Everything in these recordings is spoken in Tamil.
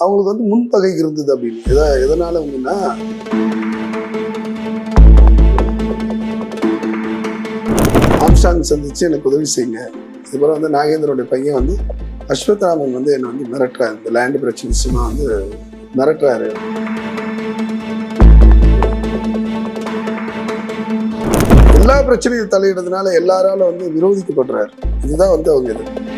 அவங்களுக்கு வந்து முன்பகை இருந்தது அப்படின்னு. எதா எதனால அப்படின்னா ஆம்ஸ்டாங் சந்திச்சு எனக்கு உதவி செய்யுங்க. இதுபோல் வந்து நாகேந்திரோடைய பையன் வந்து அஸ்வத்ராமன் வந்து என்னை வந்து மிரட்டுறாரு. இந்த லேண்டு பிரச்சனை விஷயமா வந்து மிரட்டுறாரு. எல்லா பிரச்சனையும் தலையிடுறதுனால எல்லாராலும் வந்து விரோதிக்கப்படுறாரு. இதுதான் வந்து அவங்க இது.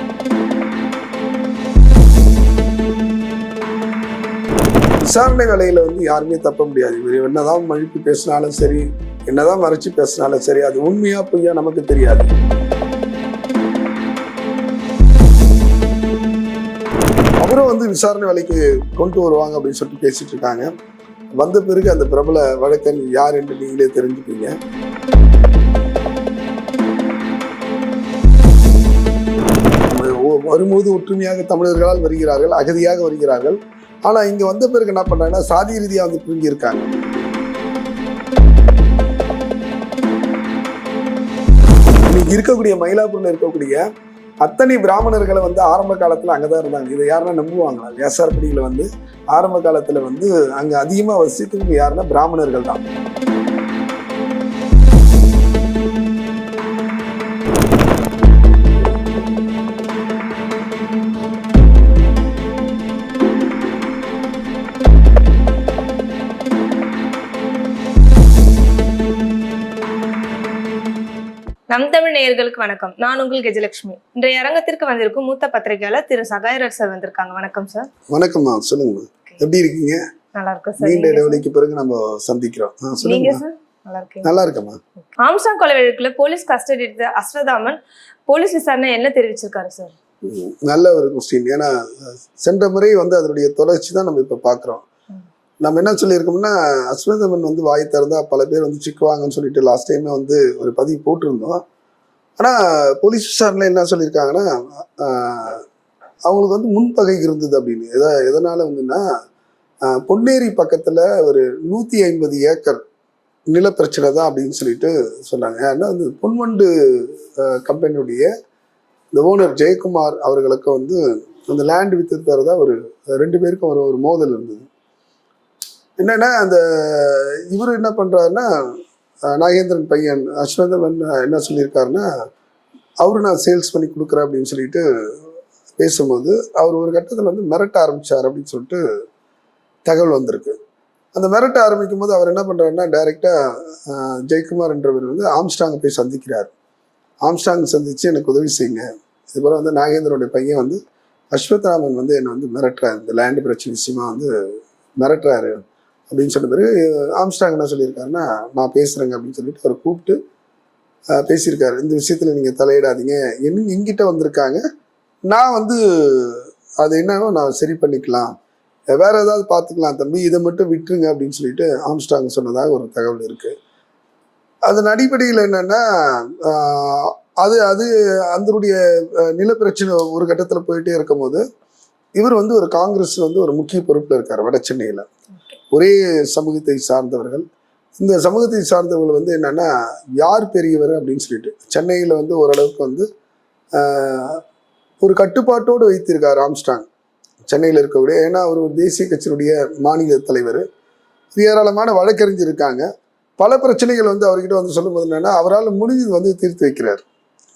விசாரணை வேலையில் வந்து யாருமே தப்ப முடியாது. இவர் என்னதான் மழுப்பி பேசினாலும் சரி என்னதான் மறைச்சு பேசினாலும் சரி அது உண்மையா பொய்யா நமக்கு தெரியாது. அவரும் வந்து விசாரணை வேலைக்கு கொண்டு வருவாங்க அப்படின்னு சொல்லிட்டு பேசிட்டு இருக்காங்க. வந்த பிறகு அந்த பிரபல வழக்கன் யார் என்று நீங்களே தெரிஞ்சுப்பீங்க. வரும்போது ஒற்றுமையாக தமிழர்களால் வருகிறார்கள் அகதியாக வருகிறார்கள். ஆனால் இங்கே வந்த பிறகு என்ன பண்ணுறாங்கன்னா சாதி ரீதியாக வந்து பிரிஞ்சிருக்காங்க இன்னைக்கு இருக்கக்கூடிய மயிலாப்பூரில் இருக்கக்கூடிய அத்தனை பிராமணர்களை வந்து ஆரம்ப காலத்தில் அங்கே தான் இருந்தாங்க. இதை யாருன்னா நம்புவாங்களா? வியாசாரப்படியில வந்து ஆரம்ப காலத்தில் வந்து அங்கே அதிகமாக வசித்தவங்க யாருன்னா பிராமணர்கள் தான். நம் தமிழ் நேயர்களுக்கு வணக்கம். நான் உங்கள் கஜலட்சுமி. இன்றைய அரங்கத்திற்கு வந்திருக்கும் மூத்த பத்திரிகையாளர் திரு சகாயரர் சார் வந்திருக்காங்க. வணக்கம் சார். வணக்கம்மா. சொல்லுங்கம்மா எப்படி இருக்கீங்க? நல்லா இருக்கும் சார். நீண்ட இடைவெளிக்கு பிறகு நம்ம சந்திக்கிறோம்? நீங்க சார்? நல்லா இருக்கம்மா. ஆம்சாங் கொலை வழக்குல போலீஸ் கஸ்டடி எடுத்த அஸ்வதாமன் போலீஸ் விசாரணை என்ன தெரிவிச்சிருக்காரு சார்? நல்ல ஒரு கொஸ்டின் ஏன்னா சென்ற முறை வந்து அதனுடைய தொடர்ச்சி தான் நம்ம இப்போ பார்க்குறோம். நம்ம என்ன சொல்லியிருக்கோம்னா அஸ்வதமன் வந்து வாய் திறந்தா பல பேர் வந்து சிக்குவாங்கன்னு சொல்லிட்டு லாஸ்ட் டைமே வந்து ஒரு பதிவு போட்டிருந்தோம். ஆனால் போலீஸ் விசாரணையில் என்ன சொல்லியிருக்காங்கன்னா அவங்களுக்கு வந்து முன்பகை இருந்தது அப்படின்னு. எதா எதனால் வந்துன்னா பொன்னேரி பக்கத்தில் ஒரு நூற்றி ஐம்பது ஏக்கர் நிலப்பிரச்சனை தான் அப்படின்னு சொல்லிட்டு சொன்னாங்க. ஏன்னா வந்து பொன்வண்டு கம்பெனியுடைய இந்த ஓனர் ஜெயக்குமார் அவர்களுக்கு வந்து அந்த லேண்ட் வித்து தரதா ஒரு ரெண்டு பேருக்கும் ஒரு ஒரு மோதல் இருந்தது. என்னன்னா அந்த இவர் என்ன பண்றாருன்னா நாகேந்திரன் பையன் அஸ்வந்தன் என்ன சொல்லியிருக்காருன்னா அவரு நான் சேல்ஸ் பண்ணி கொடுக்குறேன் அப்படின்னு சொல்லிட்டு பேசும்போது அவர் ஒரு கட்டத்தில் வந்து மிரட்ட ஆரம்பிச்சார் அப்படின்னு சொல்லிட்டு தகவல் வந்திருக்கு. அந்த மிரட்ட ஆரம்பிக்கும் போது அவர் என்ன பண்றாருன்னா டைரெக்டா ஜெயக்குமார் என்றவர் வந்து ஆம்ஸ்டாங்கை போய் சந்திக்கிறார். ஆம்ஸ்டாங் சந்திச்சு எனக்கு உதவி செய்யுங்க. இதுபோல் வந்து நாகேந்திரோடைய பையன் வந்து அஸ்வத்ராமன் வந்து என்னை வந்து மிரட்டுறாரு. இந்த லேண்டு பிரச்சனை விஷயமா வந்து மிரட்டுறாரு. அப்படின்னு சொன்ன பிறகு ஆம்ஸ்டாங் என்ன சொல்லியிருக்காருன்னா நான் பேசுகிறேங்க அப்படின்னு சொல்லிட்டு அவர் கூப்பிட்டு பேசியிருக்காரு. இந்த விஷயத்தில் நீங்கள் தலையிடாதீங்க. என் எங்கிட்ட வந்திருக்காங்க. நான் வந்து அது என்னவோ நான் சரி பண்ணிக்கலாம். வேற ஏதாவது பார்த்துக்கலாம் தம்பி. இதை மட்டும் விட்டுருங்க அப்படின்னு சொல்லிட்டு ஆம்ஸ்டாங் சொன்னதாக ஒரு தகவல் இருக்குது அதன் அடிப்படையில் என்னென்னா அது அது அதனுடைய நிலப்பிரச்சனை ஒரு கட்டத்தில் போயிட்டே இருக்கும்போது இவர் வந்து ஒரு காங்கிரஸ் வந்து ஒரு முக்கிய பொறுப்பில் இருக்கார் வட சென்னையில். ஒரே சமூகத்தை சார்ந்தவர்கள். இந்த சமூகத்தை சார்ந்தவர்கள் வந்து என்னன்னா யார் பெரியவர் அப்படின்னு சொல்லிட்டு சென்னையில் வந்து ஓரளவுக்கு வந்து ஒரு கட்டுப்பாட்டோடு வைத்திருக்கார் ஆம்ஸ்டாங். சென்னையில் இருக்கக்கூடிய ஏன்னா அவர் ஒரு தேசிய கட்சியினுடைய மாநில தலைவர். ஏராளமான வழக்கறிஞர் இருக்காங்க. பல பிரச்சனைகள் வந்து அவர்கிட்ட வந்து சொல்லும்போது என்னென்னா அவரால் முடிஞ்சது வந்து தீர்த்து வைக்கிறார்.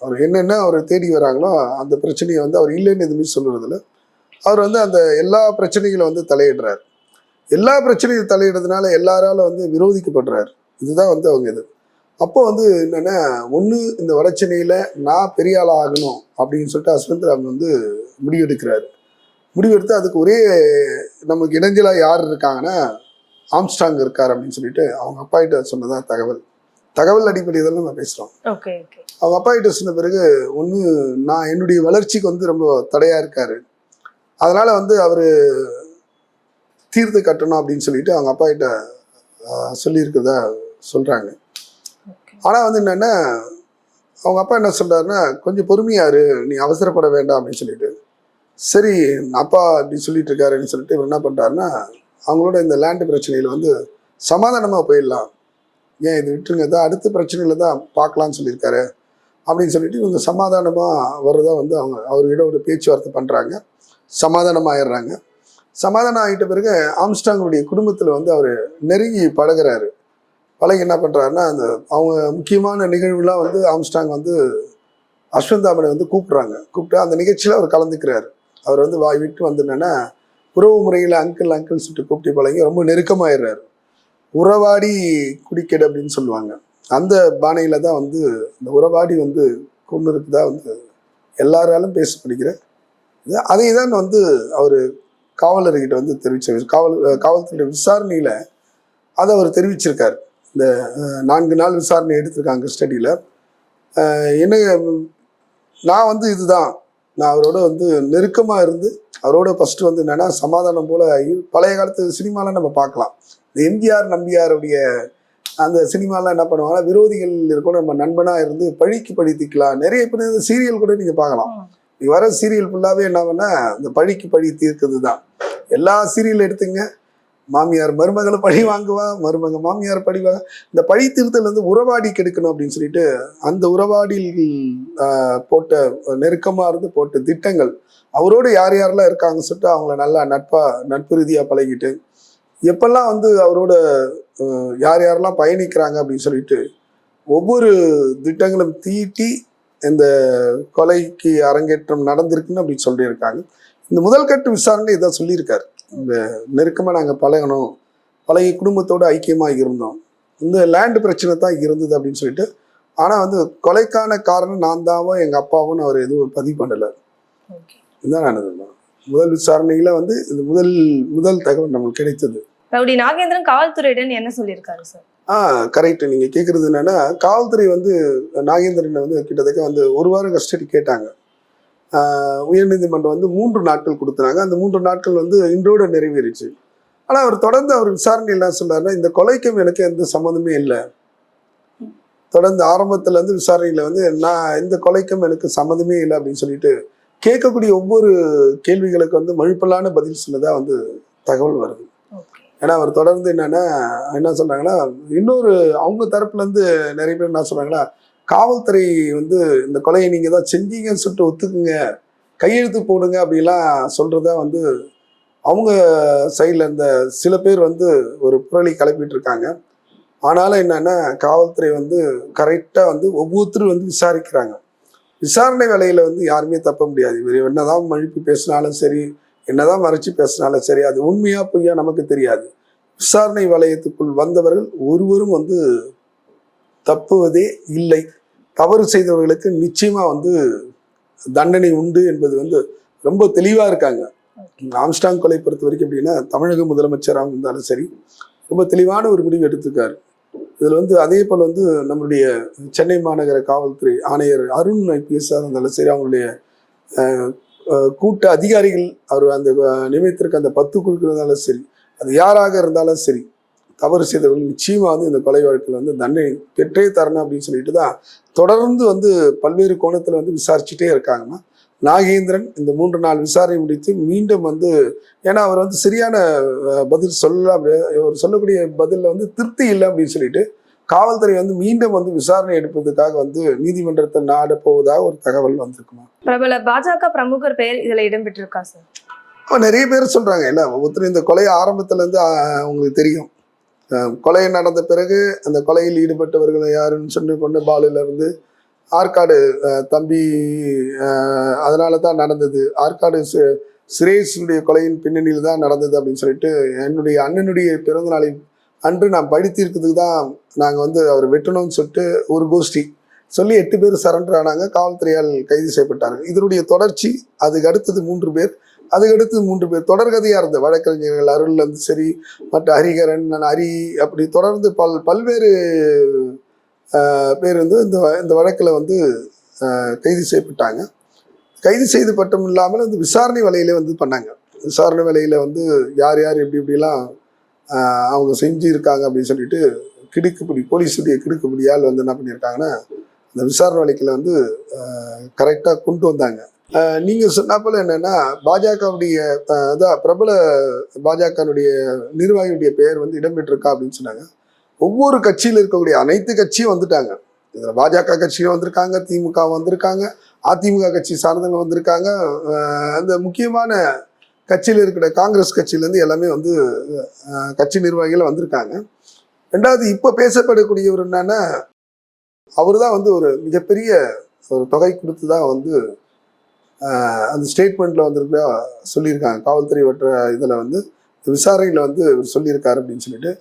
அவர் என்னென்ன அவர் தேடி வராங்களோ அந்த பிரச்சனையை வந்து அவர் இல்லைன்னு எதுவுமே சொல்லுறதில்ல அவர் வந்து அந்த எல்லா பிரச்சனைகளும் வந்து தலையிடுறார். எல்லா பிரச்சனையும் தலையிடுறதுனால எல்லாராலும் வந்து விரோதிக்கப்படுறார். இதுதான் வந்து அவங்க இது. அப்போ வந்து என்னன்னா ஒன்று இந்த வடச்சென்னையில் நான் பெரிய ஆளா ஆகணும் அப்படின்னு சொல்லிட்டு அஸ்வந்த் ராம் வந்து முடிவெடுக்கிறாரு. முடிவெடுத்து அதுக்கு ஒரே நமக்கு இடைஞ்சலாக யார் இருக்காங்கன்னா ஆம்ஸ்டாங் இருக்கார் அப்படின்னு சொல்லிட்டு அவங்க அப்பா கிட்ட சொன்னதா தகவல். தகவல் அடிப்படையில் நம்ம பேசுகிறோம் அவங்க அப்பா கிட்ட சொன்ன பிறகு ஒன்று நான் என்னுடைய வளர்ச்சிக்கு வந்து ரொம்ப தடையாக இருக்காரு. அதனால வந்து அவர் தீர்த்து கட்டணும் அப்படின்னு சொல்லிட்டு அவங்க அப்பா கிட்ட சொல்லியிருக்கிறதா சொல்கிறாங்க ஆனால் வந்து என்னென்னா அவங்க அப்பா என்ன சொல்றாருன்னா கொஞ்சம் பொறுமையாரு நீ அவசரப்பட வேண்டாம் அப்படின்னு சொல்லிட்டு. சரி அப்பா அப்படி சொல்லிட்டு இருக்காருன்னு சொல்லிட்டு இவர் என்ன பண்ணுறாருன்னா அவங்களோட இந்த லேண்டு பிரச்சனையில் வந்து சமாதானமாக போயிடலாம். ஏன் இது விட்டுருங்க தான் அடுத்த பிரச்சனையில தான் பார்க்கலாம்னு சொல்லியிருக்காரு. அப்படின்னு சொல்லிட்டு இவங்க சமாதானமாக வர்றதா வந்து அவங்க அவர்கிட்ட ஒரு பேச்சுவார்த்தை பண்ணுறாங்க சமாதானம் ஆயிடுறாங்க சமாதானம் ஆகிட்ட பிறகு ஆம்ஸ்டாங்குடைய குடும்பத்தில் வந்து அவர் நெருங்கி பழகுறாரு. பழகி என்ன பண்ணுறாருன்னா அந்த அவங்க முக்கியமான நிகழ்வுலாம் வந்து ஆம்ஸ்டாங் வந்து அஸ்வந்தாமனை வந்து கூப்பிட்றாங்க. கூப்பிட்டு அந்த நிகழ்ச்சியில் அவர் கலந்துக்கிறாரு. அவர் வந்து வாய் விட்டு வந்து உறவு முறையில் அங்கிள் அங்கிள் சொல்லிட்டு கூப்பிட்டு பழகி ரொம்ப நெருக்கமாயிடுறாரு. உறவாடி குடிக்கெடு அப்படின்னு சொல்லுவாங்க. அந்த பானையில் தான் வந்து இந்த உறவாடி வந்து கொண்டு இருக்குதா வந்து எல்லாராலும் பேசப்படுகிற இது அதை தான் வந்து அவர் காவலர்கிட்ட வந்து தெரிவிச்ச காவல் காவல்துறை விசாரணையில் அதை அவர் தெரிவிச்சிருக்கார். இந்த நான்கு நாள் விசாரணை எடுத்திருக்காங்க கஸ்டடியில் என்ன நான் வந்து இதுதான். நான் அவரோட வந்து நெருக்கமாக இருந்து அவரோட ஃபஸ்ட்டு வந்து என்னென்னா சமாதானம் போல் பழைய காலத்து சினிமாலாம் நம்ம பார்க்கலாம். இந்த எம்ஜிஆர் நம்பியாருடைய அந்த சினிமாலாம் என்ன பண்ணுவாங்கன்னா விரோதிகள் இருக்கணும் நம்ம நண்பனாக இருந்து பழிக்கு பழி நிறைய பேர் சீரியல் கூட நீங்கள் பார்க்கலாம். வர சீரியல் ஃபுல்லாகவே என்ன பண்ணா இந்த பழிக்கு பழி தீர்க்கிறது தான் எல்லா சீரியல் எடுத்துங்க. மாமியார் மருமகளை பழி வாங்குவா மருமக மாமியார் பழி வாங்க. இந்த பழி தீர்த்தல் வந்து உறவாடி கெடுக்கணும் அப்படின்னு சொல்லிட்டு அந்த உறவாடியில் போட்ட நெருக்கமாக இருந்து போட்ட திட்டங்கள் அவரோட யார் யாரெல்லாம் இருக்காங்கன்னு சொல்லிட்டு அவங்கள நல்லா நட்பாக நட்பு ரீதியாக பழகிட்டு எப்பெல்லாம் வந்து அவரோட யார் யாரெல்லாம் பயணிக்கிறாங்க அப்படின்னு சொல்லிட்டு ஒவ்வொரு திட்டங்களும் தீட்டி இந்த கொலைக்கு அரங்கேற்றம் நடந்திருக்குன்னு அப்படின்னு சொல்லியிருக்காங்க. இந்த முதல் கட்ட விசாரணை இதான் சொல்லியிருக்காரு. இந்த நெருக்கமாக நாங்கள் பழகணும். பழகி குடும்பத்தோட ஐக்கியமாக இருந்தோம். இந்த லேண்ட் பிரச்சனை தான் இருந்தது அப்படின்னு சொல்லிட்டு ஆனால் வந்து கொலைக்கான காரணம் நான் தாவோ எங்கள் அப்பாவும் அவர் எதுவும் பதிவு பண்ணலை. இதுதான் நடந்தது முதல் விசாரணையில் வந்து இது முதல் முதல் தகவல் நம்மளுக்கு கிடைத்தது. ரவுடி நாகேந்திரன் காவல்துறையிடம் என்ன சொல்லியிருக்காரு சார்? ஆ கரெக்ட் நீங்கள் கேட்குறது என்னன்னா காவல்துறை வந்து நாகேந்திரனை வந்து கிட்டத்தட்ட வந்து ஒரு வாரம் கஸ்டடி கேட்டாங்க. உயர்நீதிமன்றம் வந்து மூன்று நாட்கள் கொடுத்தாங்க அந்த மூன்று நாட்கள் வந்து இன்றோட நிறைவேறிச்சு. ஆனால் அவர் தொடர்ந்து அவர் விசாரணை என்ன சொன்னார்னா இந்த கொலைக்கும் எனக்கு எந்த சம்மந்தமே இல்லை. தொடர்ந்து ஆரம்பத்துல இருந்து விசாரணையில வந்து நான் இந்த கொலைக்கும் எனக்கு சம்மந்தமே இல்லை அப்படின்னு சொல்லிட்டு கேட்கக்கூடிய ஒவ்வொரு கேள்விகளுக்கு வந்து மழுப்பலான பதில் சொன்னதாக வந்து தகவல் வருது. ஏன்னா அவர் தொடர்ந்து என்னன்னா என்ன சொல்றாங்கன்னா இன்னொரு அவங்க தரப்புல இருந்து நிறைய பேர் என்ன சொல்கிறாங்கன்னா காவல்துறை வந்து இந்த கொலையை நீங்க தான் செஞ்சீங்கன்னு சொல்லிட்டு ஒத்துக்குங்க கையெழுத்து போடுங்க அப்படிலாம் சொல்றதா வந்து அவங்க சைடில் இந்த சில பேர் வந்து ஒரு புரளி கிளப்பிட்டு இருக்காங்க ஆனாலும் என்னன்னா காவல்துறை வந்து கரெக்டாக வந்து ஒவ்வொருத்தரும் வந்து விசாரிக்கிறாங்க. விசாரணை வேலையில வந்து யாருமே தப்ப முடியாது. இவர் என்னதான் மழுப்பி பேசினாலும் சரி என்னதான் மறைச்சு பேசினாலும் சரி அது உண்மையா பொய்யா நமக்கு தெரியாது. விசாரணை வலயத்துக்குள் வந்தவர்கள் ஒருவரும் வந்து தப்புவதே இல்லை. தவறு செய்தவர்களுக்கு நிச்சயமா வந்து தண்டனை உண்டு என்பது வந்து ரொம்ப தெளிவா இருக்காங்க. ஆம்ஸ்டாங் கொலை பொறுத்த வரைக்கும் அப்படின்னா தமிழக முதலமைச்சராக இருந்தாலும் சரி ரொம்ப தெளிவான ஒரு முடிவு எடுத்திருக்காரு. இதில் வந்து அதே போல் வந்து நம்மளுடைய சென்னை மாநகர காவல்துறை ஆணையர் அருண் ஐபிஎஸ்ஸாக இருந்தாலும் சரி அவங்களுடைய கூட்ட அதிகாரிகள் அவர் அந்த அஹ், அந்த பத்து குழுக்கிறதாலும் சரி அது யாராக இருந்தாலும் சரி தவறு செய்தவர்கள் நிச்சயமாக வந்து இந்த கொலை வழக்கில் வந்து தண்டனை பெற்றே தரணும் அப்படின்னு சொல்லிட்டு தான் தொடர்ந்து வந்து பல்வேறு கோணத்தில் வந்து விசாரிச்சுட்டே இருக்காங்கன்னா நாகேந்திரன் இந்த மூன்று நாள் விசாரணை முடித்து மீண்டும் வந்து ஏன்னா அவர் வந்து சரியான பதில் சொல்ல அப்படி- அவர் சொல்லக்கூடிய பதிலில் வந்து திருப்தி இல்லை அப்படின்னு சொல்லிட்டு காவல்துறை வந்து மீண்டும் வந்து விசாரணை எடுப்பதற்காக வந்து நீதிமன்றத்தை நாட போவதாக ஒரு தகவல் வந்திருக்குமா? பிரபல பாஜக பிரமுகர் பெயர் இதுல இடம்பெற்றிருக்கா சார் நிறைய பேர் சொல்றாங்க. இல்ல ஒருத்தர் இந்த கொலை ஆரம்பத்துல இருந்து ஆஹ், உங்களுக்கு தெரியும் கொலை நடந்த பிறகு அந்த கொலையில் ஈடுபட்டவர்கள் யாருன்னு சொல்லி கொண்டு பாலுல இருந்து ஆற்காடு தம்பி அதனால தான் நடந்தது. ஆற்காடு சுரேஷனுடைய கொலையின் பின்னணியில் தான் நடந்தது அப்படின்னு சொல்லிட்டு என்னுடைய அண்ணனுடைய பிறந்த நாளை அன்று நான் படித்திருக்கிறதுக்கு தான் நாங்கள் வந்து அவர் வெட்டணும்னு சொல்லிட்டு ஒரு கோஷ்டி சொல்லி எட்டு பேர் சரண்டர் ஆனாங்க. காவல்துறையால் கைது செய்யப்பட்டார்கள். இதனுடைய தொடர்ச்சி அதுக்கு அடுத்தது மூன்று பேர். அதுக்கடுத்து மூன்று பேர். தொடர்கதையாக இருந்த வழக்கறிஞர்கள் அருள் இருந்து சரி மற்ற ஹரிகரன் ஹரி அப்படி தொடர்ந்து பல் பல்வேறு பேர் வந்து இந்த வ- இந்த வழக்கில் வந்து கைது செய்யப்பட்டாங்க. கைது செய்து மட்டும் இல்லாமல் வந்து விசாரணை வேலையில வந்து பண்ணாங்க. விசாரணை வேலையில வந்து யார் யார் எப்படி இப்படிலாம் அவங்க செஞ்சுருக்காங்க அப்படின்னு சொல்லிட்டு கிடுக்குப்பிடி போலீஸுடைய கிடுக்குப்பிடியால் வந்து என்ன பண்ணியிருக்காங்கன்னா இந்த விசாரணை வழக்கில் வந்து கரெக்டாக கொண்டு வந்தாங்க. நீங்கள் நீங்க சொன்ன என்னன்னா பாஜகவுடைய அதான் பிரபல பாஜகனுடைய நிர்வாகியுடைய பெயர் வந்து இடம்பெற்றிருக்கா அப்படின்னு சொன்னாங்க. ஒவ்வொரு கட்சியில் இருக்கக்கூடிய அனைத்து கட்சியும் வந்துட்டாங்க. இதில் பாஜக கட்சியும் வந்திருக்காங்க திமுக வந்திருக்காங்க அதிமுக கட்சி சார்ந்தவங்க வந்திருக்காங்க. அந்த முக்கியமான கட்சியில் இருக்கிற காங்கிரஸ் கட்சியிலேருந்து எல்லாமே வந்து கட்சி நிர்வாகிகள் வந்திருக்காங்க. ரெண்டாவது இப்போ பேசப்படக்கூடியவர் என்னன்னா அவர் தான் வந்து ஒரு மிகப்பெரிய ஒரு தொகை கொடுத்து தான் வந்து அந்த ஸ்டேட்மெண்ட்டில் வந்திருக்க சொல்லியிருக்காங்க. காவல்துறை வட்ட இதில் வந்து விசாரணையில் வந்து இவர் சொல்லியிருக்காரு அப்படின்னு சொல்லிட்டு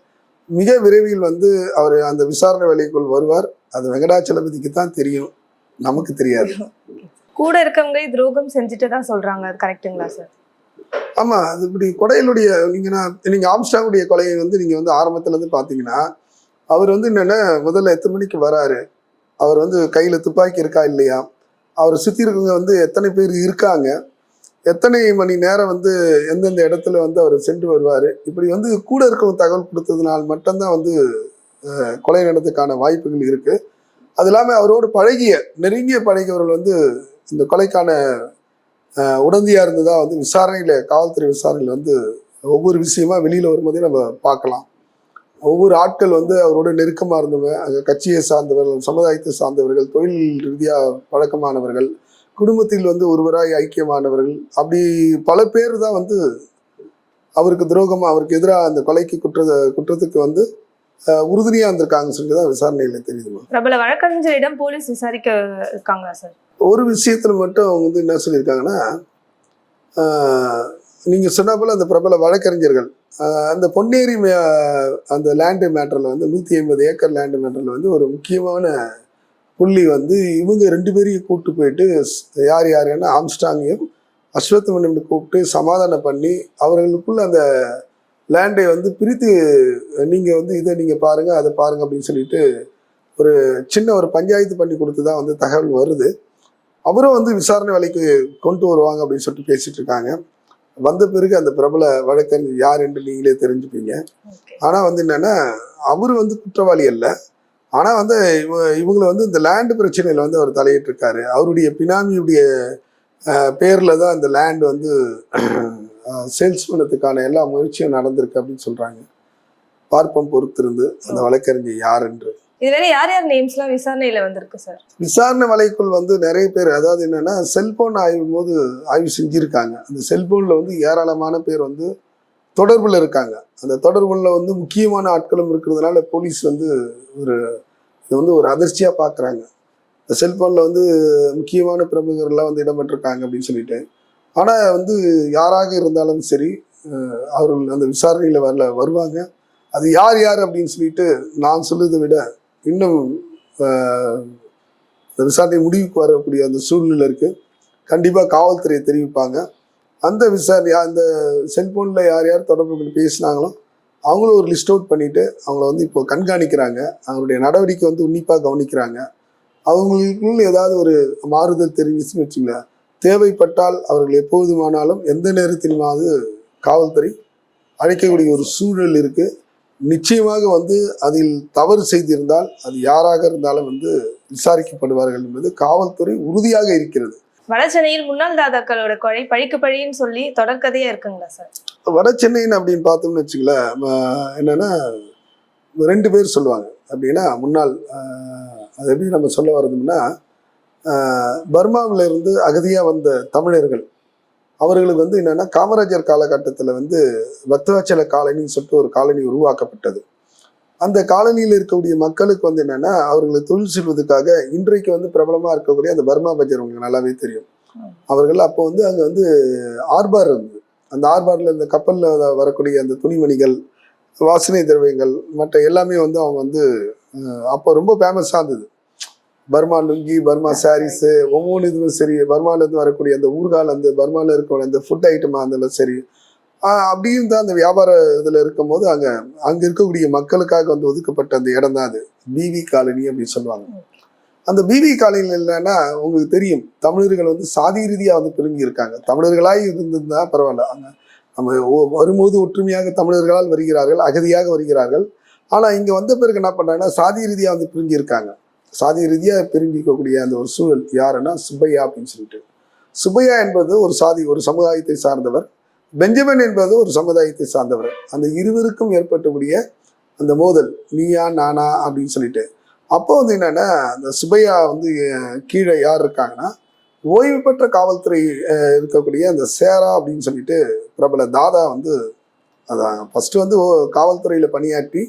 மிக விரைவில் வந்து அவர் அந்த விசாரணை வேலைக்குள் வருவார். அது வெங்கடாச்சலபதிக்கு தான் தெரியும். நமக்கு தெரியாது. கூட இருக்கவங்க துரோகம் செஞ்சுட்டு தான் சொல்றாங்க. அது கரெக்ட்டுங்களா சார் ஆமாம் அது இப்படி கொடையிலுடைய நீங்கள் நான் நீங்கள் ஆம்ஸ்டாங்குடைய கொலையை வந்து நீங்கள் வந்து ஆரம்பத்துலேருந்து இருந்து அவர் வந்து என்னென்ன முதல்ல எத்தனை மணிக்கு வராரு? அவர் வந்து கையில் துப்பாக்கி இருக்கா இல்லையா? அவர் சுற்றி இருக்கவங்க வந்து எத்தனை பேர் இருக்காங்க? எத்தனை மணி நேரம் வந்து எந்தெந்த இடத்துல வந்து அவர் சென்று வருவார்? இப்படி வந்து கூட இருக்கவங்க தகவல் கொடுத்ததுனால் மட்டும்தான் வந்து கொலை நடந்ததுக்கான வாய்ப்புகள் இருக்குது அது இல்லாமல் அவரோடு பழகிய நெருங்கிய பழகியவர்கள் வந்து இந்த கொலைக்கான உடந்தையாக உடந்தையா இருந்ததா வந்து விசாரணையில காவல்துறை விசாரணையில் வந்து ஒவ்வொரு விஷயமா வெளியில வரும்போதே நம்ம பார்க்கலாம். ஒவ்வொரு ஆட்கள் வந்து அவரோட நெருக்கமா இருந்தவங்க கட்சியை சார்ந்தவர்கள் சமுதாயத்தை சார்ந்தவர்கள் தொழில் ரீதியா பழக்கமானவர்கள் குடும்பத்தில் வந்து ஒருவராய் ஐக்கியமானவர்கள் அப்படி பல பேர் தான் வந்து அவருக்கு துரோகமா அவருக்கு எதிராக அந்த கொலைக்கு குற்ற குற்றத்துக்கு வந்து அஹ், உறுதுணையா இருந்திருக்காங்கன்னு சொல்லி தான் விசாரணையில தெரியுது பிரபல வழக்கறிஞரிடம் போலீஸ் விசாரிக்க இருக்காங்க சார்? ஒரு விஷயத்துல மட்டும் அவங்க வந்து என்ன சொல்லியிருக்காங்கன்னா நீங்கள் நீங்க சொன்ன போல அந்த பிரபல வழக்கறிஞர்கள் அந்த பொன்னேரி மே- அந்த லேண்டு மேட்டரில் வந்து நூற்றி ஐம்பது ஏக்கர் லேண்டு மேட்டரில் வந்து ஒரு முக்கியமான புள்ளி வந்து இவங்க ரெண்டு பேரையும் கூப்பிட்டு போயிட்டு யார் யாருன்னா ஆம்ஸ்டாங்கையும் அஸ்வத் மன்னன் கூப்பிட்டு சமாதானம் பண்ணி அவர்களுக்குள்ள அந்த லேண்டை வந்து பிரித்து நீங்கள் வந்து இதை நீங்கள் பாருங்கள் அதை பாருங்கள் அப்படின்னு சொல்லிட்டு ஒரு சின்ன ஒரு பஞ்சாயத்து பண்ணி கொடுத்து தான் வந்து தகவல் வருது. அவரும் வந்து விசாரணை வேலைக்கு கொண்டு வருவாங்க அப்படின்னு சொல்லிட்டு பேசிட்டு இருக்காங்க. வந்த பிறகு அந்த பிரபல வழக்கறிஞர் யார் என்று நீங்களே தெரிஞ்சுப்பீங்க. ஓகே. ஆனா வந்து என்னன்னா அவர் வந்து குற்றவாளி அல்ல. ஆனா வந்து இவ இவங்களை வந்து இந்த லேண்ட் பிரச்சனையில வந்து அவர் தலையிட்டு இருக்காரு. அவருடைய பினாமியுடைய பேர்ல தான் அந்த லேண்ட் வந்து சேல்ஸ் பண்ணதுக்கான எல்லா முயற்சியும் நடந்திருக்கு அப்படின்னு சொல்றாங்க. பார்ப்பம் பொறுத்திருந்து அந்த வழக்கறிஞர் யார் என்று. இதுவரை யார் யார் நேம்ஸ்லாம் விசாரணையில வந்திருக்கு சார் விசாரணை வலைக்குள் வந்து நிறைய பேர் அதாவது என்னன்னா செல்போன் ஆய்வு போது ஆய்வு செஞ்சிருக்காங்க. அந்த செல்போன்ல வந்து ஏராளமான பேர் வந்து தொடர்பில் இருக்காங்க. அந்த தொடர்புல வந்து முக்கியமான ஆட்களும் இருக்கிறதுனால போலீஸ் வந்து ஒரு இது வந்து ஒரு அதிர்ச்சியாக பார்க்குறாங்க இந்த செல்போனில் வந்து முக்கியமான பிரமுகர்கள்லாம் வந்து இடம்பெற்றிருக்காங்க அப்படின்னு சொல்லிட்டு. ஆனால் வந்து யாராக இருந்தாலும் சரி அவர்கள் அந்த விசாரணையில் வரல வருவாங்க. அது யார் யார் அப்படின்னு சொல்லிட்டு நான் சொல்லுவதை விட இன்னும் இந்த விசாரணை முடிவுக்கு வரக்கூடிய அந்த சூழ்நிலை இருக்கு. கண்டிப்பாக காவல்துறையை தெரிவிப்பாங்க. அந்த விசாரணை அந்த செல்ஃபோனில் யார் யார் தொடர்பு கொண்டு பேசினாங்களோ அவங்களும் ஒரு லிஸ்ட் அவுட் பண்ணிட்டு அவங்கள வந்து இப்போ கண்காணிக்கிறாங்க. அவங்களுடைய நடவடிக்கை வந்து உன்னிப்பாக கவனிக்கிறாங்க. அவங்களுக்குள்ள ஏதாவது ஒரு மாறுதல் தெரிஞ்சிச்சுன்னு வச்சுங்களேன் தேவைப்பட்டால் அவர்கள் எப்பொழுதுமானாலும் எந்த நேரத்திலுமாவது காவல்துறை அழைக்கக்கூடிய ஒரு சூழல் இருக்குது நிச்சயமாக வந்து அதில் தவறு செய்திருந்தால் அது யாராக இருந்தாலும் வந்து விசாரிக்கப்படுவார்கள் என்பது காவல்துறை உறுதியாக இருக்கிறது. வடசென்னையில் முன்னாள் தாதாக்களோட கொலை பழிக்கு பழின்னு சொல்லி தொடர்கதையா இருக்குங்களா சார்? வட சென்னைன்னு அப்படின்னு பார்த்தோம்னு வச்சுங்களேன் ம, என்னன்னா ரெண்டு பேர் சொல்லுவாங்க. அப்படின்னா முன்னாள் அது எப்படி நம்ம சொல்ல வர்றதுன்னா ஆஹ், பர்மாவுல இருந்து அகதியாக வந்த தமிழர்கள் அவர்களுக்கு வந்து என்னன்னா காமராஜர் காலகட்டத்தில் வந்து பக்தவாச்சல காலனின்னு சொல்லிட்டு ஒரு காலனி உருவாக்கப்பட்டது. அந்த காலனியில் இருக்கக்கூடிய மக்களுக்கு வந்து என்னன்னா அவர்களை தொழில் செல்வதற்காக இன்றைக்கு வந்து பிரபலமாக இருக்கக்கூடிய அந்த பர்மா பஜர் உங்களுக்கு நல்லாவே தெரியும். அவர்கள் அப்போ வந்து அங்கே வந்து ஆர்பார் இருந்தது. அந்த ஆர்பாரில் இந்த கப்பலில் வரக்கூடிய அந்த துணிமணிகள் வாசனை திரவியங்கள் மற்ற எல்லாமே வந்து அவங்க வந்து அப்போ ரொம்ப ஃபேமஸாக இருந்தது. பர்மா லுங்கி பர்மா சாரீஸு ஒவ்வொன்று இதுவும் சரி பர்மாலேருந்து வரக்கூடிய அந்த ஊர்கால் அந்த பர்மாவில் இருக்கக்கூடிய அந்த ஃபுட் ஐட்டமாக இருந்தாலும் சரி அப்படியும் அப்படி இருந்தால் அந்த வியாபார இதில் இருக்கும்போது அங்கே அங்கே இருக்கக்கூடிய மக்களுக்காக வந்து ஒதுக்கப்பட்ட அந்த இடம் தான் அது. பிவி காலனி அப்படின்னு சொல்லுவாங்க. அந்த பிவி காலனியில் இல்லைன்னா உங்களுக்கு தெரியும் தமிழர்கள் வந்து சாதி ரீதியாக வந்து பிரிஞ்சு இருக்காங்க. தமிழர்களாக இருந்திருந்தா பரவாயில்ல. அங்க நம்ம வரும்போது ஒற்றுமையாக தமிழர்களால் வருகிறார்கள் அகதியாக வருகிறார்கள். ஆனால் இங்கே வந்த பிறகு என்ன பண்ணுறாங்கன்னா சாதி ரீதியாக வந்து பிரிஞ்சு இருக்காங்க. சாதி ரீதியாக பிரிஞ்சிக்கக்கூடிய அந்த ஒரு சூழல் யாருன்னா சுப்பையா அப்படின்னு சொல்லிட்டு. சுப்பையா என்பது ஒரு சாதி ஒரு சமுதாயத்தை சார்ந்தவர். பெஞ்சமின் என்பது ஒரு சமுதாயத்தை சார்ந்தவர். அந்த இருவருக்கும் ஏற்பட்டக்கூடிய அந்த மோதல் நீயா நானா அப்படின்னு சொல்லிட்டு. அப்போ வந்து என்னன்னா அந்த சுபையா வந்து கீழே யார் இருக்காங்கன்னா ஓய்வு பெற்ற காவல்துறை இருக்கக்கூடிய அந்த சேரா அப்படின்னு சொல்லிட்டு பிரபல தாதா வந்து அதான் ஃபர்ஸ்ட் வந்து ஓ- காவல்துறையில பணியாற்றி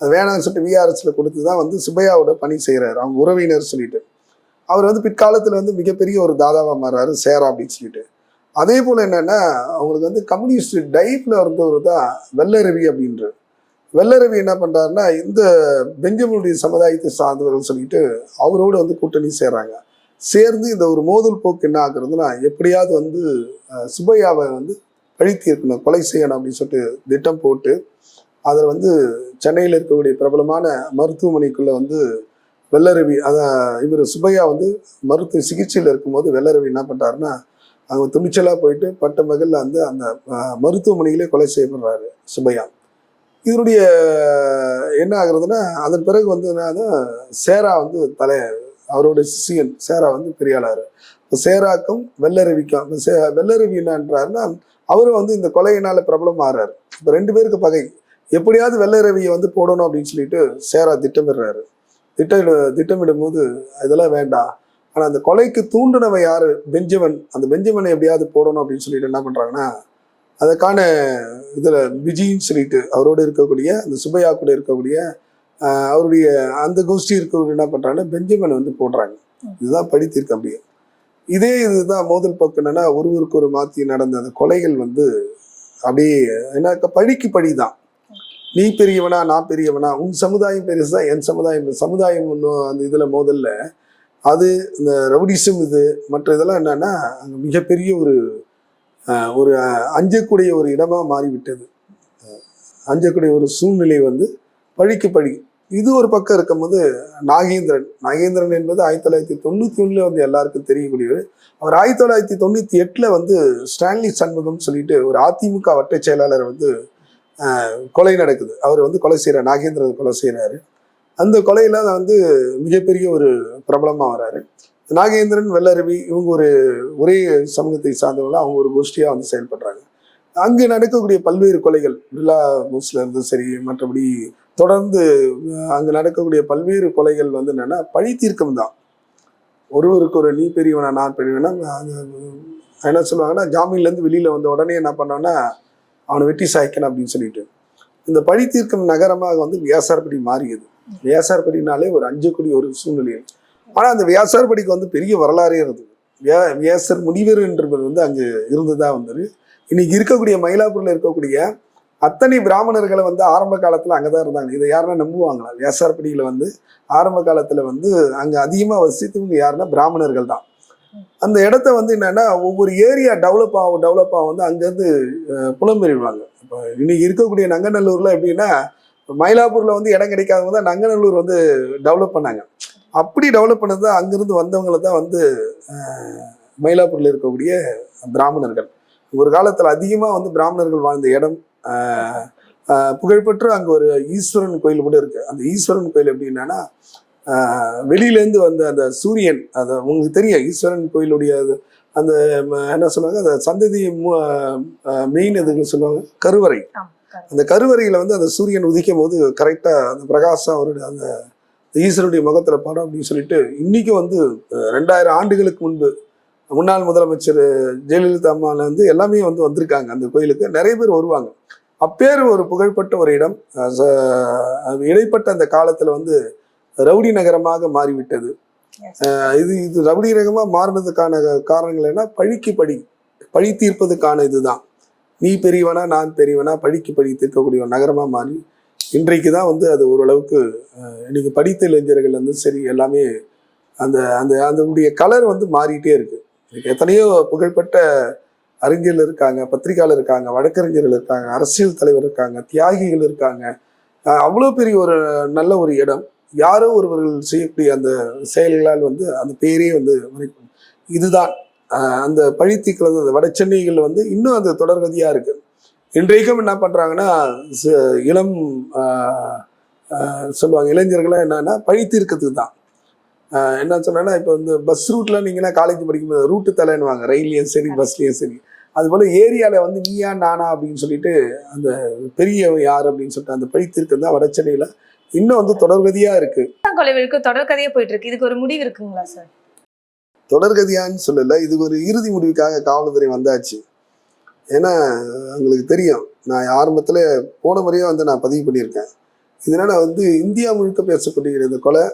அது வேணாம்னு சொல்லிட்டு விஆர்எஸில் கொடுத்து தான் வந்து சுபையாவோட பணி செய்கிறாரு அவங்க உறவினர் சொல்லிட்டு. அவர் வந்து பிற்காலத்தில் வந்து மிகப்பெரிய ஒரு தாதாவாக மாறாரு சேரா அப்படின்னு சொல்லிட்டு. அதே போல் என்னென்னா அவங்களுக்கு வந்து கம்யூனிஸ்ட் டைப்பில் இருந்தவர் தான் வெள்ளரவி அப்படின்ற வெள்ளரவி என்ன பண்ணுறாருன்னா இந்த பெஞ்சமினுடைய சமுதாயத்தை சார்ந்தவர்கள் சொல்லிட்டு அவரோடு வந்து கூட்டணி சேர்றாங்க. சேர்ந்து இந்த ஒரு மோதல் போக்கு என்ன ஆகுறதுன்னா எப்படியாவது வந்து சுபையாவை சுப்பையாவை வந்து பழித்து இருக்கணும் கொலை செய்யணும் அப்படின்னு சொல்லிட்டு திட்டம் போட்டு அதில் வந்து சென்னையில் இருக்கக்கூடிய பிரபலமான மருத்துவமனைக்குள்ள வந்து வெள்ளரவி அதான் இவர் சுப்பையா வந்து மருத்துவ சிகிச்சையில் இருக்கும்போது வெள்ளரவி என்ன பண்ணுறாருன்னா அவங்க துணிச்சலாக போயிட்டு பட்ட மகளில் வந்து அந்த மருத்துவமனையிலே கொலை செய்யப்படுறாரு சுப்பையா. இதனுடைய என்ன ஆகுறதுன்னா அதன் பிறகு வந்து என்னன்னா சேரா வந்து தலை அவருடைய சிசியன் சேரா வந்து பெரியாளாரு இப்போ சேராக்கும் வெள்ளரவிக்கும். சே வெள்ளரவி என்னன்றாருன்னா அவரும் வந்து இந்த கொலையினால் பிரபலம் ஆகிறார் இப்போ ரெண்டு பேருக்கு பகை. எப்படியாவது வெள்ளரவியை வந்து போடணும் அப்படின்னு சொல்லிட்டு சேரா திட்டமிடுறாரு. திட்டமிட திட்டமிடும் போது இதெல்லாம் வேண்டாம். ஆனால் அந்த கொலைக்கு தூண்டினவை யாரு? பெஞ்சமன். அந்த பெஞ்சமனை எப்படியாவது போடணும் அப்படின்னு சொல்லிட்டு என்ன பண்ணுறாங்கன்னா அதுக்கான இதில் விஜின்னு சொல்லிட்டு அவரோடு இருக்கக்கூடிய அந்த சுபையா கூட இருக்கக்கூடிய அவருடைய அந்த கோஷ்டி இருக்கக்கூடிய என்ன பண்ணுறாங்கன்னா பெஞ்சமன் வந்து போடுறாங்க. இதுதான் படித்திருக்க அப்படியே இதே இதுதான் மோதல் போக்கு என்னன்னா ஒருவருக்கு ஒரு மாற்றி நடந்த அந்த கொலைகள் வந்து அப்படியே என்ன பழிக்கு பழி தான் நீ பெரியவனா நான் பெரியவனா உன் சமுதாயம் பெருசா என் சமுதாயம் சமுதாயம் ஒன்றும் அந்த இதில் மோதல்ல. அது இந்த ரவுடிசம் இது மற்ற இதெல்லாம் என்னன்னா அங்கே மிகப்பெரிய ஒரு ஒரு அஞ்சக்கூடிய ஒரு இடமா மாறிவிட்டது. அஞ்சக்கூடிய ஒரு சூழ்நிலை வந்து பழிக்கு பழி. இது ஒரு பக்கம் இருக்கும்போது நாகேந்திரன். நாகேந்திரன் என்பது ஆயிரத்தி தொள்ளாயிரத்தி தொண்ணூற்றி ஒன்றில் வந்து எல்லாருக்கும் தெரியக்கூடியவர். அவர் ஆயிரத்தி தொள்ளாயிரத்தி தொண்ணூற்றி எட்டில் வந்து ஸ்டான்லி சண்முகம் சொல்லிட்டு ஒரு அதிமுக வட்ட செயலாளர் வந்து கொலை நடக்குது. அவர் வந்து கொலை செய்கிறார் நாகேந்திரன் கொலை செய்கிறாரு அந்த கொலையில வந்து மிகப்பெரிய ஒரு பிரபலமாக வராரு. நாகேந்திரன் வெள்ளரவி இவங்க ஒரு ஒரே சமூகத்தை சார்ந்தவங்க அவங்க ஒரு கோஷ்டியாக வந்து செயல்படுறாங்க. அங்கு நடக்கக்கூடிய பல்வேறு கொலைகள் பிர்லா பூஸ்ல இருந்து சரி மற்றபடி தொடர்ந்து அங்கே அங்கு நடக்கக்கூடிய பல்வேறு கொலைகள் வந்து என்னென்னா பழி தீர்க்கம் தான். ஒருவருக்கு ஒரு நீ பெரியவனா நான் பெரியவனா என்ன சொல்லுவாங்கன்னா ஜாமீன்லேருந்து வெளியில் வந்த உடனே என்ன பண்ணோன்னா அவனை வெட்டி சாய்க்கணும் அப்படின்னு சொல்லிட்டு. இந்த பழி தீர்க்கும் நகரமாக வந்து வியாசார்படி மாறியது. வியாசார்படினாலே ஒரு அஞ்சு கோடி ஒரு சூழ்நிலை ஆனால் அந்த வியாசார்படிக்கு வந்து பெரிய வரலாறே இருந்தது. வியா வியாசர் முனிவர் என்றவர் வந்து அங்கே இருந்துதான் வந்தது. இன்னைக்கு இருக்கக்கூடிய மயிலாப்பூரில் இருக்கக்கூடிய அத்தனை பிராமணர்களை வந்து ஆரம்ப காலத்தில் அங்கே தான் இருந்தாங்க. இதை யாருன்னா நம்புவாங்களா? வியாசார்படியில் வந்து ஆரம்ப காலத்தில் வந்து அங்கே அதிகமாக வசித்தவங்க யாருன்னா பிராமணர்கள் தான் அந்த இடத்த வந்து என்னன்னா ஒவ்வொரு ஏரியா டெவலப் ஆகும் டெவலப் ஆகும் வந்து அங்கேருந்து புலம்பெறிடுவாங்க இப்போ இன்னைக்கு இருக்கக்கூடிய நங்கநல்லூர்ல எப்படின்னா மயிலாப்பூர்ல வந்து இடம் கிடைக்காதவங்க தான் நங்கநல்லூர் வந்து டெவலப் பண்ணாங்க. அப்படி டெவலப் பண்ணது தான் அங்கிருந்து வந்தவங்களை தான் வந்து மயிலாப்பூரில் மயிலாப்பூர்ல இருக்கக்கூடிய பிராமணர்கள். ஒரு காலத்தில் அதிகமாக வந்து பிராமணர்கள் வாழ்ந்த இடம் புகழ்பெற்று அங்கே புகழ்பெற்ற ஒரு ஈஸ்வரன் கோயில் கூட இருக்கு. அந்த ஈஸ்வரன் கோயில் எப்படின்னா வெளியிலேருந்து வந்த அந்த சூரியன் அது உங்களுக்கு தெரியும் ஈஸ்வரன் கோயிலுடைய அந்த என்ன சொல்லுவாங்க அந்த சந்ததி மெயின் எதுக்கு சொல்லுவாங்க? கருவறை. அந்த கருவறையில வந்து அந்த சூரியன் உதிக்கும் போது கரெக்டா அந்த பிரகாசம் அவருடைய அந்த ஈஸ்வருடைய முகத்துல படம் அப்படின்னு சொல்லிட்டு இன்னைக்கு வந்து ரெண்டாயிரம் ஆண்டுகளுக்கு முன்பு முன்னாள் முதலமைச்சர் ஜெயலலிதா அம்மால வந்து எல்லாமே வந்து வந்திருக்காங்க அந்த கோயிலுக்கு. நிறைய பேர் வருவாங்க. அப்பேர் ஒரு புகழ்பெற்ற ஒரு இடம். இடைப்பட்ட அந்த காலத்துல வந்து ரவுடி நகரமாக மாறிவிட்டது. இது இது ரவுடி நகரமாக மாறினதுக்கான காரணங்கள் என்ன? பழிக்கு பழி பழி தீர்ப்பதுக்கான இதுதான். நீ பெரியவனா நான் பெரியவனா பழிக்கு பழி தீர்க்கக்கூடிய நகரமாக மாறி இன்றைக்கு தான் வந்து அது ஓரளவுக்கு இன்னைக்கு படித்த இளைஞர்கள் வந்து சரி எல்லாமே அந்த அந்த அதனுடைய கலர் வந்து மாறிட்டே இருக்கு. எத்தனையோ புகழ்பெற்ற அறிஞர்கள் இருக்காங்க பத்திரிகையாளர் இருக்காங்க வழக்கறிஞர்கள் இருக்காங்க அரசியல் தலைவர் இருக்காங்க தியாகிகள் இருக்காங்க. அவ்வளோ பெரிய ஒரு நல்ல ஒரு இடம். யாரோ ஒருவர்கள் செய்யக்கூடிய அந்த செயல்களால் வந்து அந்த பேரே வந்து. இதுதான் அந்த பழித்தீக்கிறது அந்த வட சென்னைகள் வந்து இன்னும் அந்த தொடர்கதியாக இருக்கு. இன்றைக்கும் என்ன பண்ணுறாங்கன்னா இளம் சொல்லுவாங்க இளைஞர்கள்லாம் என்னன்னா பழித்தீர்க்கிறதுக்கு தான். என்ன சொன்னா இப்போ இந்த பஸ் ரூட்ல நீங்கன்னா காலேஜ் படிக்கும்போது ரூட்டு தலைன்னுவாங்க ரயில்லையும் சரி பஸ்லையும் சரி. அது போல ஏரியாவில் வந்து நீயா நானா அப்படின்னு சொல்லிட்டு அந்த பெரியவன் யார் அப்படின்னு சொல்லிட்டு அந்த பழித்தீர்க்கம் தான் வட சென்னையில் இன்னும் வந்து தொடர்கதியாக இருக்கு. கொலை வழக்கு தொடர் கதையே போயிட்டு இருக்கு இதுக்கு ஒரு முடிவு இருக்குங்களா சார் தொடர்கதியான்னு சொல்லல. இது ஒரு இறுதி முடிவுக்காக காவல்துறை வந்தாச்சு. ஏன்னா உங்களுக்கு தெரியும். நான் ஆரம்பத்தில் போன முறையே வந்து நான் பதிவு பண்ணியிருக்கேன். இதனால வந்து இந்தியா முழுக்க பேசப்படுகிற இந்த கொலை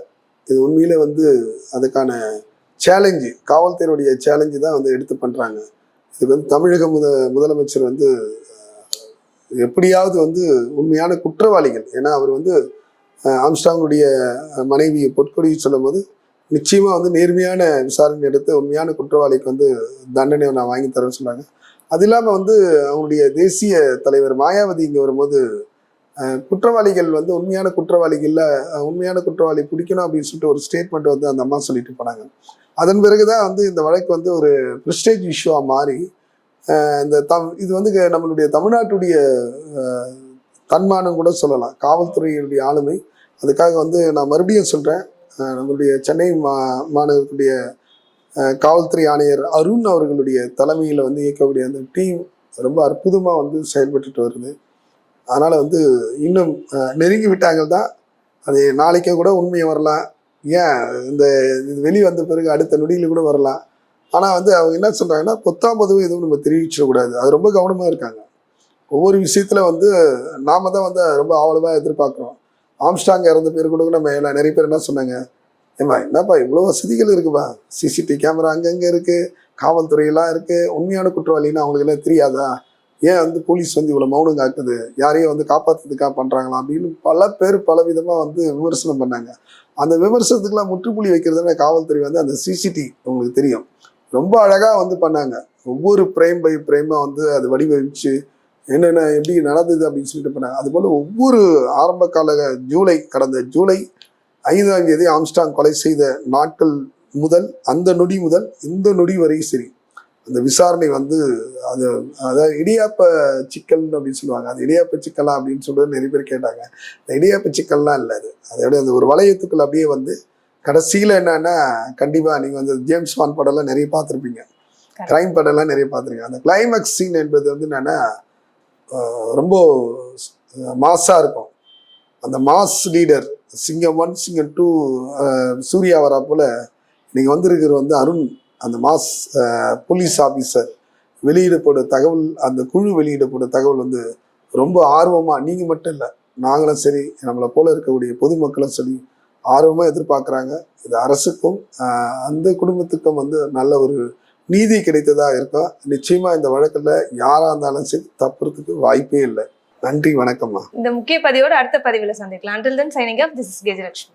இது உண்மையிலே வந்து அதுக்கான சேலஞ்சு காவல்துறையுடைய சேலஞ்சு தான் வந்து எடுத்து பண்ணுறாங்க இதுக்கு வந்து தமிழக முத முதலமைச்சர் வந்து எப்படியாவது வந்து உண்மையான குற்றவாளிகள். ஏன்னா அவர் வந்து ஆம்ஸ்டாங்குடைய மனைவியை பொற்கொடி சொல்லும்போது நிச்சயமாக வந்து நேர்மையான விசாரணை எடுத்து உண்மையான குற்றவாளிக்கு வந்து தண்டனை நான் வாங்கி தரேன்னு சொன்னாங்க. அது இல்லாமல் வந்து அவங்களுடைய தேசிய தலைவர் மாயாவதி இங்கே வரும்போது குற்றவாளிகள் வந்து உண்மையான குற்றவாளிகளில் உண்மையான குற்றவாளி பிடிக்கணும் அப்படின்னு சொல்லிட்டு ஒரு ஸ்டேட்மெண்ட் வந்து அந்த அம்மா சொல்லிட்டு போனாங்க. அதன் பிறகுதான் வந்து இந்த வழக்கு வந்து ஒரு ப்ரிஸ்டேஜ் இஷ்யூவாக மாறி இந்த தம் இது வந்து நம்மளுடைய தமிழ்நாட்டுடைய தன்மானம் கூட சொல்லலாம். காவல்துறையினுடைய ஆளுமை அதுக்காக வந்து நான் மறுபடியும் சொல்கிறேன் நம்மளுடைய சென்னை மா மாநகரத்துடைய காவல்துறை ஆணையர் அருண் அவர்களுடைய தலைமையில் வந்து இயக்கக்கூடிய அந்த டீம் ரொம்ப அற்புதமாக வந்து செயல்பட்டுட்டு வருது. அதனால் வந்து இன்னும் நெருங்கி விட்டாங்க தான். அது நாளைக்கே கூட உண்மையை வரலாம். ஏன்? இந்த இது வந்த பிறகு அடுத்த நொடியில் கூட வரலாம். ஆனால் வந்து அவங்க என்ன சொல்கிறாங்கன்னா பொத்தாம் பொதுவும் எதுவும் நம்ம தெரிவிச்சிடக்கூடாது அது ரொம்ப கவனமாக இருக்காங்க. ஒவ்வொரு விஷயத்தில் வந்து நாம தான் வந்து ரொம்ப ஆவலமாக எதிர்பார்க்குறோம். ஆம்ஸ்டாங் இறந்த பேர் கூட நம்ம எல்லாம் நிறைய பேர் என்ன சொன்னாங்க? ஏம்மா என்னப்பா இவ்வளோ வசதிகள் இருக்குப்பா? சிசிடிவி கேமரா அங்கங்கே இருக்குது காவல்துறையெல்லாம் இருக்குது உண்மையான குற்றவாளின்னு அவங்களுக்கு எல்லாம் தெரியாதா? ஏன் வந்து போலீஸ் வந்து இவ்வளோ மௌனம் காக்குது? யாரையும் வந்து காப்பாற்றுறதுக்காக பண்ணுறாங்களா அப்படின்னு பல பேர் பல விதமாக வந்து விமர்சனம் பண்ணாங்க. அந்த விமர்சனத்துக்குலாம் முற்றுப்புள்ளி வைக்கிறதுனா காவல்துறை வந்து அந்த சிசிடி உங்களுக்கு தெரியும். ரொம்ப அழகாக வந்து பண்ணாங்க. ஒவ்வொரு பிரேம் பை பிரேமாக வந்து அது வடிவமைச்சு என்னென்ன எப்படி நடந்தது அப்படின்னு சொல்லிட்டு பண்ணாங்க அதுபோல் ஒவ்வொரு ஆரம்ப கால ஜூலை கடந்த ஜூலை ஐந்தாம் தேதி ஆம்ஸ்டாங் கொலை செய்த நாட்கள் முதல் அந்த நொடி முதல் இந்த நொடி வரை சரி அந்த விசாரணை வந்து அது அதாவது இடியாப்ப சிக்கல் அப்படின்னு சொல்லுவாங்க. அது இடியாப்ப சிக்கலா அப்படின்னு சொல்லிட்டு நிறைய பேர் கேட்டாங்க. இந்த இடியாப்ப சிக்கல்லாம் இல்லை அது. அதோட அந்த ஒரு வளையத்துக்குள்ள அப்படியே வந்து கடைசியில் என்னன்னா கண்டிப்பாக நீங்கள் வந்து ஜேம்ஸ் வான் படம்லாம் நிறைய பார்த்துருப்பீங்க. கிரைம் படம்லாம் நிறைய பார்த்துருக்கீங்க. அந்த கிளைமேக்ஸ் சீன் என்பது வந்து என்னன்னா ரொம்ப மாஸாக இருக்கும். அந்த mass leader Singam one Singam two Suriya வரா நீங்கள் வந்திருக்கிற வந்து அருண் அந்த மாஸ் போலீஸ் ஆஃபீஸர் வெளியிடப்பட தகவல் அந்த குழு வெளியிடப்பட தகவல் வந்து ரொம்ப ஆர்வமாக நீங்கள் மட்டும் இல்லை நாங்களும் சரி நம்மளை போல் இருக்கக்கூடிய பொதுமக்களும் சரி ஆர்வமாக எதிர்பார்க்குறாங்க. இது அரசுக்கும் அந்த குடும்பத்துக்கும் வந்து நல்ல ஒரு நீதி கிடைத்ததா இருக்கும் நிச்சயமாக இந்த வழக்கில் யாராக இருந்தாலும் சரி தப்புறதுக்கு வாய்ப்பே இல்லை. நன்றி வணக்கம்மா. இந்த முக்கிய பதிவோட அடுத்த பதிவில் சந்திக்கலாம். Until then signing off this is Gajalakshmi